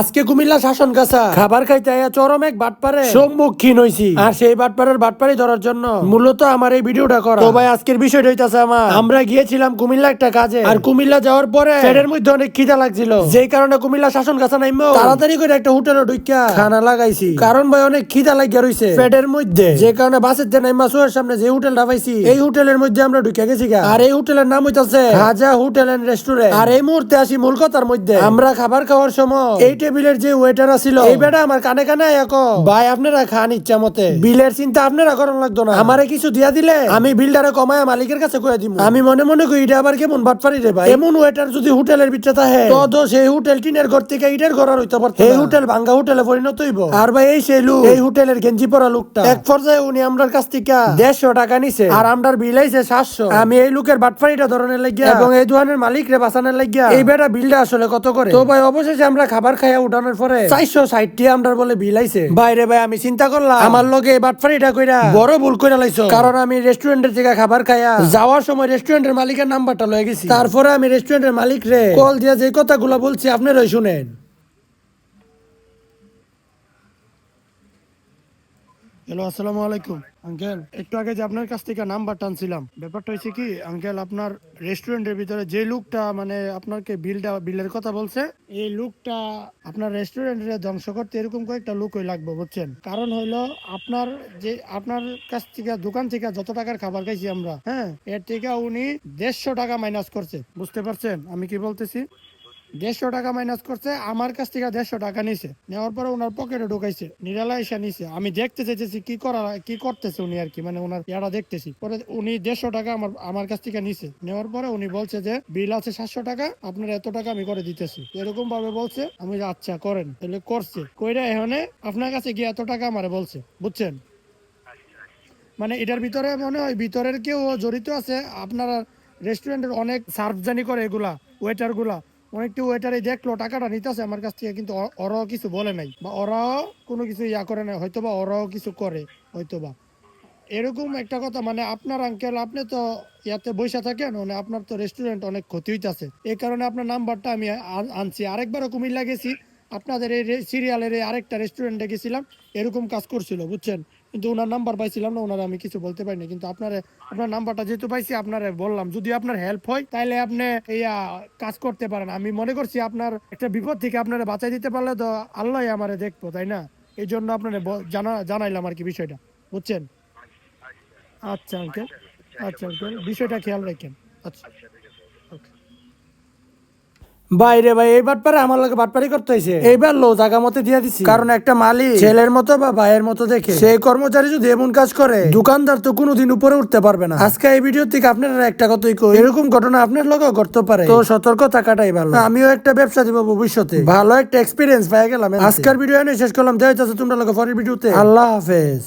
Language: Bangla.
আজকে কুমিল্লা শাসন কাছা। খাবার খাইতে আয়া চরম এক বাটপারে। সম্মুখীন হইছি। আর সেই বাটপারের বাটপারি ধরার জন্য মূলত আমার এই ভিডিওটা করা। তো ভাই আজকের বিষয়টা হইতাছে আমার। আমরা গিয়েছিলাম কুমিল্লা একটা কাজে। আর কুমিল্লা যাওয়ার পরে পেটের মধ্যে অনেক খিদা লাগছিল। যেই কারণে কুমিল্লা শাসন কাছা নাইমো। তাড়াতাড়ি করে একটা হোটেলে ঢুকিয়া খানা লাগাইছি। কারণ ভাই অনেক খিদা লাগিয়া রইছে। পেটের মধ্যে। যে কারণে বাসের যে নাইমা সুয়ের সামনে যে হোটেলটা পাইছি এই হোটেলের মধ্যে আমরা ঢুকিয়া গেছি। আর এই হোটেলের নাম হইতাছে হাজা হোটেল এন্ড রেস্টুরেন্ট। আর এই মুহূর্তে আসি মূল কথার মধ্যে। আমরা খাবার খাওয়ার সময় এই টেবিলের যে ওয়েটার ছিল এই বেটা আমার কানে কানে এক ভাই আপনারা খান ইচ্ছা মতে। বিলের চিন্তা আপনারা করার লাগতো না। আমারে কিছু দিয়া দিলে? আমি বিলটারে কমায় মালিকের কাছে কয়ে দিব আমি মনে মনে করি এটা আবার কেমন বাটপারি রে ভাই? এমন ওয়েটার যদি হোটেলের ভিতরে থাকে। তো তো সেই হোটেল টিনের ঘর থেকে ইটের ঘর হইতে পারতো এই হোটেল ভাঙ্গা হোটেলে পরিণত হইব। আর ভাই এই সেই লোক। এই হোটেলের গেঞ্জি পরা লোকটা। এক পর্যায়ে উনি আমরার কাছ থেকে দেড়শো টাকা নিছে। আর আমরার বিল আইছে সাতশো। আমি এই লোকের বাটপারিটা ধরনের লাগিয়া এবং এই দোকানের মালিক রে বাঁচানোর লাগিয়া। এই বেটা বিলটা আসলে কত করে? তো ভাই অবশেষে আমরা খাবার খাইয়া উঠানোর পরে? চারশো ষাটটি আমরা বলে বিল আইছে। বাইরে ভাই আমি চিন্তা করলাম। আমার লগে এই বাটপারিটা কইরা। বড় ভুল কইরা লাইছো। কারণ আমি রেস্টুরেন্টের থেকে খাবার খাইয়া যাওয়ার সময় রেস্টুরেন্টের মালিকের নাম্বারটা লয়ে গেছি। তারপরে আমি রেস্টুরেন্টের মালিক রে কল দিয়া যে কথাগুলো বলছি আপনারাই শুনেন। হ্যালো আসসালামু আলাইকুম। আঙ্কেল, একটু আগে যে আপনার কাছ থেকে নাম্বার টানছিলাম, ব্যাপারটা হয়েছে কি, আঙ্কেল, আপনার রেস্টুরেন্টের ভিতরে যে লোকটা মানে আপনাকে বিলটা বিলের কথা বলছে, এই লোকটা আপনার রেস্টুরেন্টে ধ্বংস করতে এরকম কয়েকটা লোকই লাগবে, বুঝছেন? কারণ হইল আপনার যে, আপনার কাছ থেকে, দোকান থেকে যত টাকার খাবার খাইছি আমরা হ্যাঁ এর থেকে উনি দেড়শো টাকা মাইনাস করছে, বুঝতে পারছেন? আমি কি বলতেছি? দেড়শো টাকা মাইনাস করছে, আমার কাছ থেকে দেড়শো টাকা নিছে। নেওয়ার পরে ওনার পকেটে ঢুকাইছে, নিরালা এসে নিছে। আমি দেখতে চাইতেছি কি করা, কি করতেছে উনি আর কি মানে ওনার ইয়াটা দেখতেছি। পরে উনি দেড়শো টাকা আমার আমার কাছ থেকে নিছে। নেওয়ার পরে উনি বলছে যে, বিল আছে সাতশো টাকা, আপনার এত টাকা আমি করে দিতেছি। এরকম ভাবে বলছে। আমি আচ্ছা করেন। তাহলে করছে। কইরা এখানে আপনার কাছে গিয়ে এত টাকা আমারে বলছে, বুঝছেন? মানে এটার ভিতরে মনে হয় ভিতরের কেউ জড়িত আছে। আপনারা রেস্টুরেন্টের অনেক সার্ভ জানি করে এগুলা ওয়েটার ওয়েটারে দেখল, টাকাটা নিতেছে আমার কাছ থেকে, কিন্তু ওরাও কিছু বলে নাই। বা ওরাও কোনো কিছু ইয়া করে নাই হয়তো বা ওরাও কিছু করে হয়তো বা এরকম একটা কথা মানে আপনার আঙ্কেল আপনি তো ইয়াতে বসে থাকেন মানে আপনার তো রেস্টুরেন্ট অনেক ক্ষতি হইতাছে। এই কারণে আপনার নাম্বারটা আমি আন- আনছি। আরেকবারও কুমিল্লা গেছি, আপনাদের এই সিরিয়ালের আরেকটা রেস্টুরেন্টে গেছিলাম, এরকম কাজ করছিল, বুঝছেন? কিন্তু ওনার নাম্বার পাইছিলাম না, ওনার আমি কিছু বলতে পারিনি। কিন্তু আপনার আপনার নাম্বারটা যেহেতু পাইছি, আপনার বললাম, যদি আপনার হেল্প হয় তাহলে আপনি ইয়া কাজ করতে পারেন। আমি মনে করছি আপনার একটা বিপদ থেকে আপনারা বাঁচাই দিতে পারলে তো আল্লাহ আমারে দেখব, তাই না? এই জন্য আপনার জানা, জানাইলাম আর কি বিষয়টা। বুঝছেন? আচ্ছা আচ্ছা বিষয়টা খেয়াল রাখেন। আচ্ছা। বাইরে ভাই এই বাটপারে আমার লোকে বাটপারি করতে হয়েছে এইবার লো জায়গা মতে দিয়ে দিছি। কারণ একটা মালিক। ছেলের মতো বা ভাইয়ের মতো দেখে। সেই কর্মচারী যদি এমন কাজ করে দোকানদার তো কোনোদিন উপরে উঠতে পারবে না। আজকে এই ভিডিও থেকে আপনারা একটা কথাই কই এরকম ঘটনা আপনার লোকেও করতে পারে। তো সতর্ক থাকাটাই ভালো। আমিও একটা ব্যবসা দিব ভবিষ্যতে। ভালো একটা এক্সপিরিয়েন্স পেয়ে গেলাম আজকের ভিডিও এনে শেষ করলাম। দেখা যাচ্ছে তোমরা লোক পরের ভিডিওতে আল্লাহ হাফেজ।